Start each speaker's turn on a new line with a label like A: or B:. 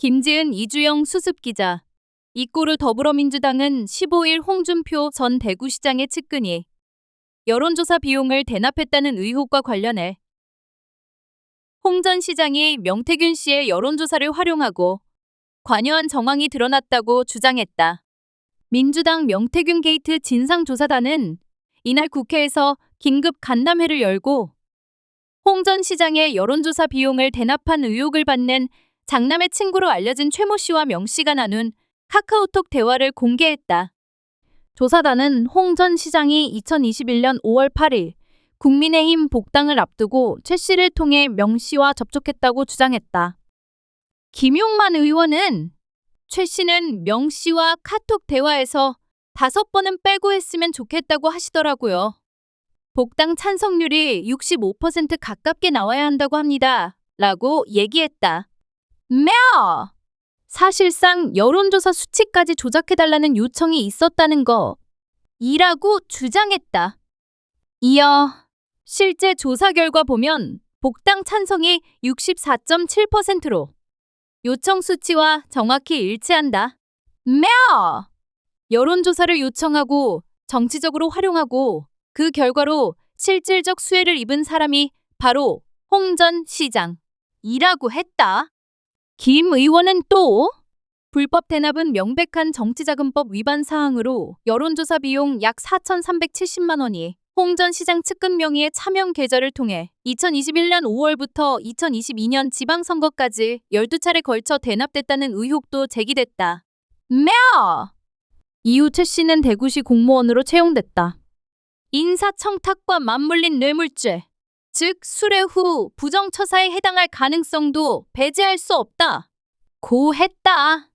A: 김지은 이주영 수습기자. 이꼬르 더불어민주당은 15일 홍준표 전 대구시장의 측근이 여론조사 비용을 대납했다는 의혹과 관련해 홍 전 시장이 명태균 씨의 여론조사를 활용하고 관여한 정황이 드러났다고 주장했다. 민주당 명태균 게이트 진상조사단은 이날 국회에서 긴급 간담회를 열고 홍 전 시장의 여론조사 비용을 대납한 의혹을 받는 장남의 친구로 알려진 최모 씨와 명 씨가 나눈 카카오톡 대화를 공개했다. 조사단은 홍 전 시장이 2021년 5월 8일 국민의힘 복당을 앞두고 최 씨를 통해 명 씨와 접촉했다고 주장했다. 김용만 의원은 최 씨는 명 씨와 카톡 대화에서 다섯 번은 빼고 했으면 좋겠다고 하시더라고요. 복당 찬성률이 65% 가깝게 나와야 한다고 합니다. 라고 얘기했다. 며! 사실상 여론조사 수치까지 조작해달라는 요청이 있었다는 거. 이라고 주장했다. 이어 실제 조사 결과 보면 복당 찬성이 64.7%로 요청 수치와 정확히 일치한다. 며! 여론조사를 요청하고 정치적으로 활용하고 그 결과로 실질적 수혜를 입은 사람이 바로 홍 전 시장이라고 했다. 김 의원은 또 불법 대납은 명백한 정치자금법 위반 사항으로 여론조사 비용 약 4,370만 원이 홍 전 시장 측근 명의의 차명 계좌를 통해 2021년 5월부터 2022년 지방선거까지 12차례 걸쳐 대납됐다는 의혹도 제기됐다. 며! 이후 최 씨는 대구시 공무원으로 채용됐다. 인사청탁과 맞물린 뇌물죄, 즉 수뢰 후 부정처사에 해당할 가능성도 배제할 수 없다. 고했다.